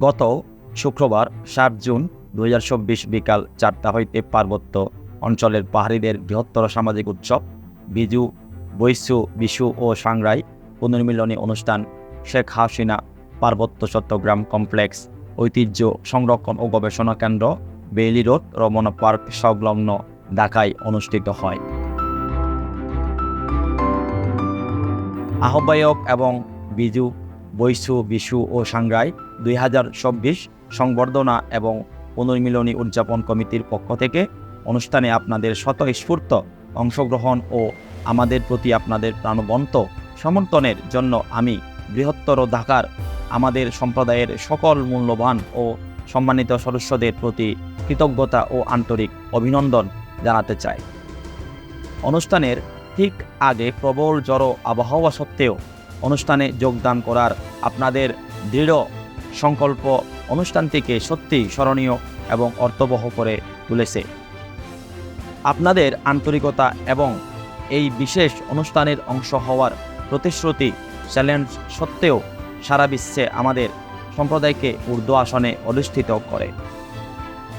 গত শুক্রবার সাত জুন দু হাজার চব্বিশ বিকাল চারটা হইতে পার্বত্য অঞ্চলের পাহাড়িদের বৃহত্তর সামাজিক উৎসব বিজু, বৈশু, বিশু ও সাংরাই পুনর্মিলনী অনুষ্ঠান শেখ হাসিনা পার্বত্য চট্টগ্রাম কমপ্লেক্স, ঐতিহ্য সংরক্ষণ ও গবেষণা কেন্দ্র, বেইলি রোড, রমনা পার্ক সংলগ্ন ঢাকায় অনুষ্ঠিত হয়। আহ্বায়ক এবং বিজু বৈশু বিশু ও সাংরাই দুই হাজার চব্বিশ সংবর্ধনা এবং পুনর্মিলনী উদযাপন কমিটির পক্ষ থেকে অনুষ্ঠানে আপনাদের স্বতঃস্ফূর্ত অংশগ্রহণ ও আমাদের প্রতি আপনাদের প্রাণবন্ত সমর্থনের জন্য আমি বৃহত্তর ঢাকার আমাদের সম্প্রদায়ের সকল মূল্যবান ও সম্মানিত সদস্যদের প্রতি কৃতজ্ঞতা ও আন্তরিক অভিনন্দন জানাতে চাই। অনুষ্ঠানের ঠিক আগে প্রবল জড়ো আবহাওয়া সত্ত্বেও অনুষ্ঠানে যোগদান করার আপনাদের দৃঢ় সংকল্প অনুষ্ঠানটিকে সত্যি স্মরণীয় এবং অর্থবহ করে তুলেছে। আপনাদের আন্তরিকতা এবং এই বিশেষ অনুষ্ঠানের অংশ হওয়ার প্রতিশ্রুতি চ্যালেঞ্জ সত্ত্বেও সারা বিশ্বে আমাদের সম্প্রদায়কে ঊর্ধ্ব আসনে অধিষ্ঠিত করে।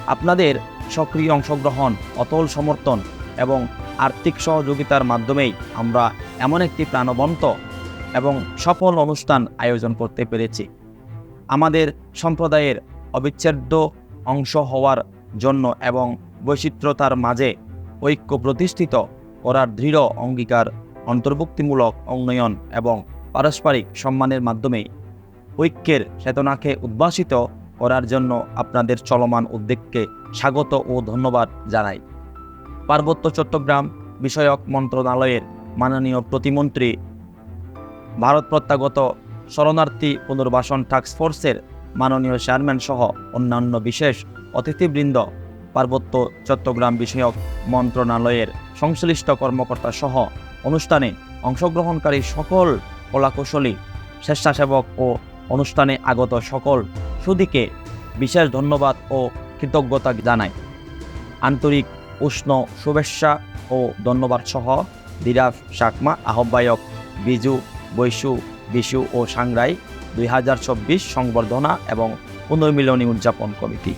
আপনাদের সক্রিয় অংশগ্রহণ, অতল সমর্থন এবং আর্থিক সহযোগিতার মাধ্যমেই আমরা এমন একটি প্রাণবন্ত এবং সফল অনুষ্ঠান আয়োজন করতে পেরেছি। আমাদের সম্প্রদায়ের অবিচ্ছেদ্য অংশ হওয়ার জন্য এবং বৈচিত্র্যতার মাঝে ঐক্য প্রতিষ্ঠিত করার দৃঢ় অঙ্গীকার, অন্তর্ভুক্তিমূলক উন্নয়ন এবং পারস্পরিক সম্মানের মাধ্যমে ঐক্যের চেতনাকে উদ্ভাসিত করার জন্য আপনাদের চলমান উদ্যোগকে স্বাগত ও ধন্যবাদ জানাই। পার্বত্য চট্টগ্রাম বিষয়ক মন্ত্রণালয়ের মাননীয় প্রতিমন্ত্রী ভারত প্রত্যাগত শরণার্থী পুনর্বাসন টাস্ক ফোর্সের মাননীয় চেয়ারম্যান সহ অন্যান্য বিশেষ অতিথিবৃন্দ, পার্বত্য চট্টগ্রাম বিষয়ক মন্ত্রণালয়ের সংশ্লিষ্ট কর্মকর্তা সহ অনুষ্ঠানে অংশগ্রহণকারী সকল কলাকুশলী, স্বেচ্ছাসেবক ও অনুষ্ঠানে আগত সকল সুদীকে বিশেষ ধন্যবাদ ও কৃতজ্ঞতা জানাই। আন্তরিক উষ্ণ শুভেচ্ছা ও ধন্যবাদ সহ দিরাফ শাকমা আহ্বায়ক বিজু বৈশু বিশু ও সাংরাই দুই হাজার চব্বিশ সংবর্ধনা এবং পুনর্মিলনী উদযাপন কমিটি।